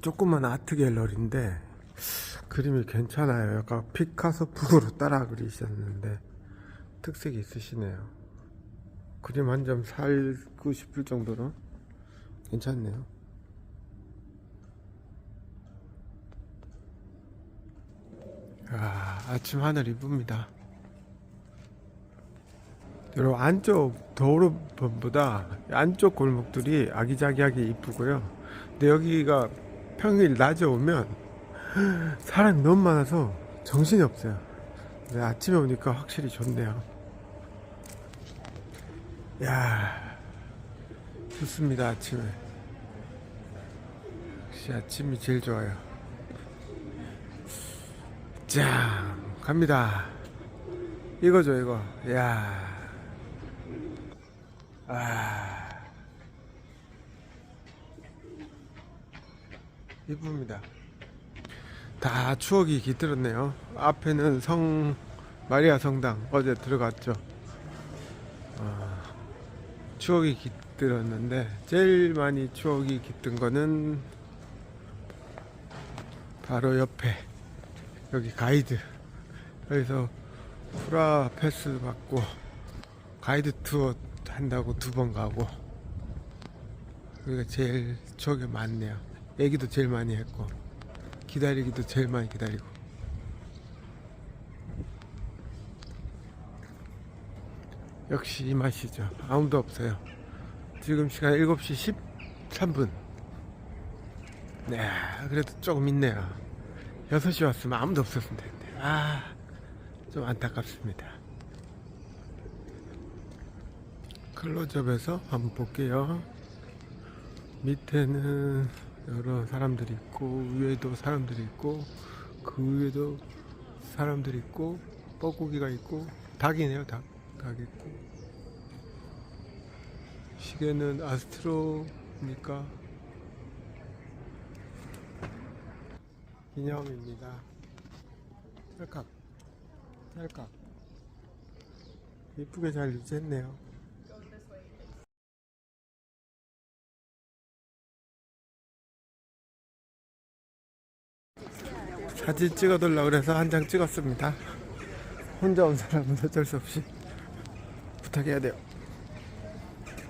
조그만 아트 갤러리인데 그림이 괜찮아요. 약간 피카소 풍으로 따라 그리셨는데 특색이 있으시네요. 그림 한 점 살고 싶을 정도로 괜찮네요. 아, 아침 하늘 이쁩니다. 여러분 안쪽 도로변보다 안쪽 골목들이 아기자기하게 이쁘고요. 근데 여기가 평일 낮에 오면 사람이 너무 많아서 정신이 없어요. 근데 아침에 오니까 확실히 좋네요. 야 좋습니다 아침에. 역시 아침이 제일 좋아요. 짱 갑니다. 이거죠 이거. 야. 아. 이쁩니다. 다 추억이 깃들었네요. 앞에는 성 마리아 성당 어제 들어갔죠. 아, 추억이 깃들었는데 제일 많이 추억이 깃든 거는 바로 옆에 여기 가이드 여기서 프라 패스 받고 가이드 투어 한다고 두 번 가고 여기가 제일 추억이 많네요 얘기도 제일 많이 했고 기다리기도 제일 많이 기다리고. 역시 이 맛이죠. 아무도 없어요. 지금 시간 7시 13분. 네 그래도 조금 있네요. 6시 왔으면 아무도 없었을 텐데. 아좀 안타깝습니다. 클로즈업에서 한번 볼게요. 밑에는 여러 사람들이 있고 위에도 사람들이 있고 그 위에도 사람들이 있고 뻐꾸기가 있고 닭이네요 닭. 닭 있고 시계는 아스트로니까 기념입니다. 찰칵 찰칵 이쁘게 잘 유지했네요. 사진 찍어달라고 그래서 한 장 찍었습니다. 혼자 온 사람은 어쩔 수 없이 부탁해야 돼요.